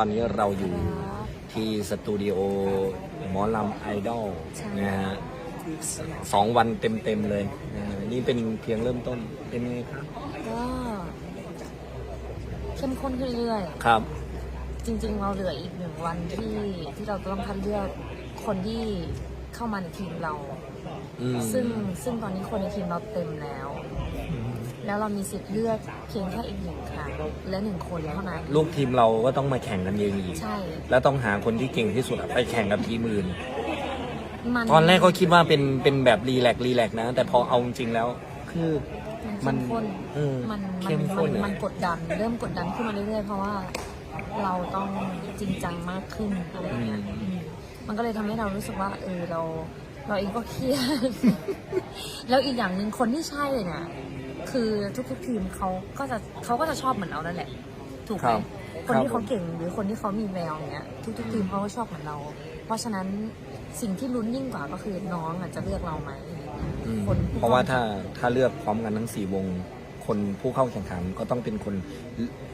ตอนนี้เราอยู่ที่สตูดิโอหมอลำไอดอลใช่นะฮะสสองวันเต็มๆเลยนะฮะนี่เป็นเพียงเริ่มต้นเป็นไงครับก็เข้มข้นขึ้นเรื่อยครับๆจริงๆเราเหลืออีกหนึ่งวันที่ที่เราต้องคัดเลือกคนที่เข้ามาในทีมเรา อืมซึ่งซึ่งตอนนี้คนในทีมเราเต็มแล้ว แล้วเรามีสิทธิ์เลือกเพียงแค่อีกหนึ่งครั้งและหนึ่งคนเท่านั้น ลูกทีมเราก็ต้องมาแข่งกันเองอีก ใช่ แล้วต้องหาคนที่เก่งที่สุดอะไปแข่งกับทีมอื่น มันตอนแรกก็คิดว่าเป็นเป็นแบบรีแลกซ์รีแลกซ์นะ แต่พอเอาจริงๆแล้วคือมัมันนเข้มข้นเออมันเข้มันมข้มันนอะมันกดดัน เริ่มกดดันขึ้นมาเรื่อยๆ เพราะว่าเราต้องจริงจังมากขึ้นอะไรอย่างเงี้ยอืมมันก็เลยทำให้เรารู้สึกว่า เออเรา เราเองก็เครียดแล้วอีกอย่างหนึ่งคนที่ใช่เลยเนี่ย คือทุกๆทีมเขาก็จะเขาก็จะชอบเหมือนเรานั่นแหละ ถูกไหคมรับคนที่ครับเขาเก่งหรือคนที่เขามีแววอย่างเงี้ยทุกๆทีมเขาก็ชอบเหมือนเรา เพราะฉะนั้นสิ่งที่ลุ้นยิ่งกว่าก็คือน้องอาจจะเลือกเราไหมอืมคนผู้เพราะว่าเข้าถ้าถ้าเลือกพร้อมกันทั้งสี่วง คนผู้เข้าแข่งขันก็ต้องเป็นคน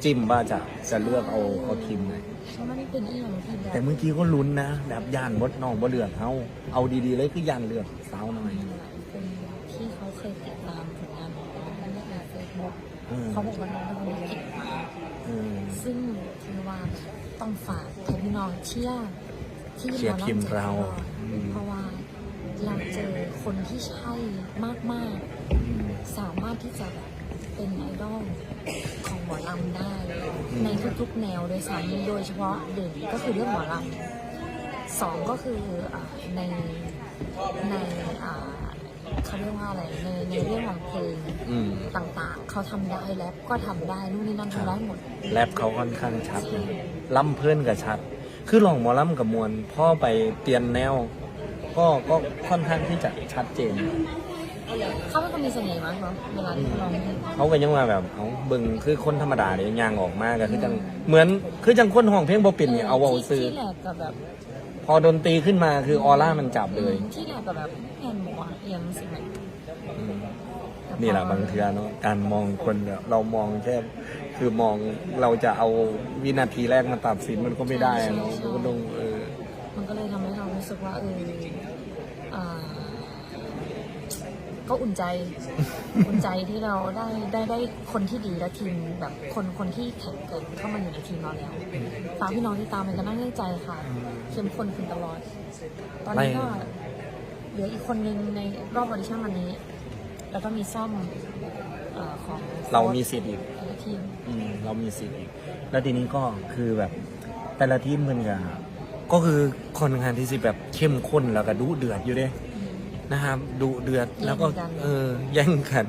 จิ้มว่าจะจะเลือกเอาเอาทีมไหน เพราะมันเป็นอีหยังที่แบบแต่เมื่อกี้ก็ลุ้นนะ แบบยานบดน้องบ่เลือกเขาเอาดีๆเลยคือยานเลือกสาวหน่อย เป็นที่เขาเคยติดตามผล บุ๊กอืมเขาบอกว่าน้องเป็นคนที่เก่งมากอืมซึ่งคือว่าต้องฝากให้พี่น้องเชียร์ที่เชียร์ทีมเราอืมเพราะว่าเราเจอคนที่ใช่มากอืมๆสามารถที่จะแบบเป็นไอดอลของหมอลำได้อืมในทุกๆแนวโดยสารโดยเฉพาะเด่นก็คือเรื่องหมอลำสองก็คืออ่าในในอ่า เขาเรียกว่าอะไรในในเรื่องของเพลงอืมต่างๆ เขาทำได้แรปก็ทำได้นู่นนี่นั่นทำได้หมด แรปเขาค่อนข้างชัดนะล่ำเพื่อนกับชัด คือลองหมอล่ำกับมวลพ่อไปเปลี่ยนแนว ก็ก็ค่อนข้างที่จะชัดเจน เขาเป็นคนมีเสน่ห์มากเนาะเวลาที่เขาร้องเพลงเขาก็ยังว่าแบบเอาเบิ่งคือคนธรรมดาเนี่ยยางออกมาก็คือจังเหมือนคือจังคนห้องเพลงบ่ปิ่นเนี่ยเอาเว้าซื้อที่แหลกกับแบบพอดนตรีขึ้นมาคือออร่ามันจับเลย ที่แหลกกับแบบแผ่นหมวกเอียงสิไหมอืมนี่แหละบางเทือเนาะการมองคนเนี่ยเรามองแค่คือมองเราจะเอาวินาทีแรกมาตัดสินมันก็ไม่ได้อะเนาะมันก็ต้องเออมันก็เลยทำให้เรารู้สึกว่าเอออ่า ก็อุ่นใจอุ่นใจที่เราได้ได้ได้คนที่ดีและทีมแบบคนคนที่แข็งแกร่งเข้ามาอยู่ในทีมเราแล้วฝากพี่น้องที่ตามเป็นกันนั่งให้ใจค่ะเข้มข้นขึ้นตลอด ตอนนี้ก็เหลืออีกคนนึงในรอบออดิชั่นวันนี้ แล้วก็มีซ่อมเอ่อของเรามีสิทธิ์อีกแต่ละทีมอืมเรามีสิทธิ์อีก แล้วทีนี้ก็คือแบบแต่ละทีมมันก็ก็คือค่อนข้างที่สิแบบเข้มข้นแล้วก็ดุเดือดอยู่เด้ นะครับดุเดือดแล้วก็เออแย่งกัน